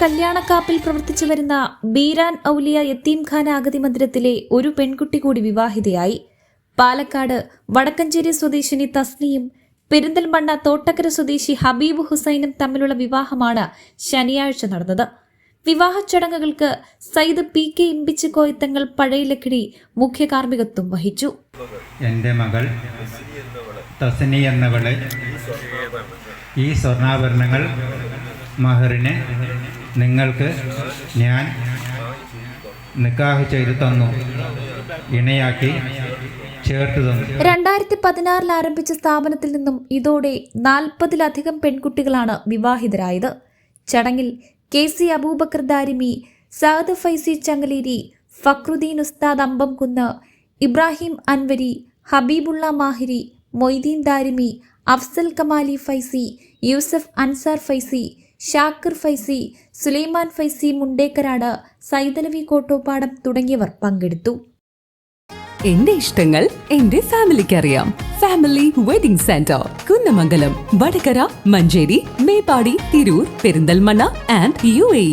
കല്യാണക്കാപ്പിൽ പ്രവർത്തിച്ചു വരുന്ന ബീരാൻ ഔലിയ യത്തീംഖാന അഗതി മന്ദിരത്തിലെ ഒരു പെൺകുട്ടി കൂടി വിവാഹിതയായി. പാലക്കാട് വടക്കഞ്ചേരി സ്വദേശിനി തസ്നിയും പെരിന്തൽമണ്ണ തോട്ടക്കര സ്വദേശി ഹബീബ് ഹുസൈനും തമ്മിലുള്ള വിവാഹമാണ് ശനിയാഴ്ച നടന്നത്. വിവാഹ ചടങ്ങുകൾക്ക് സയ്യിദ് പി കെ ഇമ്പിച്ച് കോയത്തങ്ങൾ പഴയലക്കിടി മുഖ്യ കാർമ്മികത്വം വഹിച്ചു. എന്റെ മകൾ തസ്നി എന്നവളെ ഈ സ്വർണാഭരണങ്ങൾ മഹറിന് നിങ്ങൾക്ക് ഞാൻ നിക്കാഹ് ചെയ്തു തന്നു. ഇണയാക്കി തന്നു. രണ്ടായിരത്തി പതിനാറിൽ ആരംഭിച്ച സ്ഥാപനത്തിൽ നിന്നും ഇതോടെ നാൽപ്പതിലധികം പെൺകുട്ടികളാണ് വിവാഹിതരായത്. ചടങ്ങിൽ കെ സി അബൂബക്കർ ദാരിമി സഅദ് ഫൈസി ചങ്ങലേരി ഫക്രുദ്ദീൻ ഉസ്താദ് അമ്പംകുന്ന് ഇബ്രാഹിം അൻവരി ഹബീബുള്ള മാഹിരി മൊയ്തീൻ ദാരിമി അഫ്സൽ കമാലി ഫൈസി യൂസഫ് അൻസാർ ഫൈസി ഷാക്കിർ ഫൈസി സുലൈമാൻ ഫൈസി മുണ്ടേക്കരാട് സൈതലവി കോട്ടോപ്പാടം തുടങ്ങിയവർ പങ്കെടുത്തു. എന്റെ ഇഷ്ടങ്ങൾ എന്റെ ഫാമിലിക്ക് അറിയാം family wedding centre Kunnamangalam Vadakara Manjeri Meppadi Tirur Perinthalmanna and U A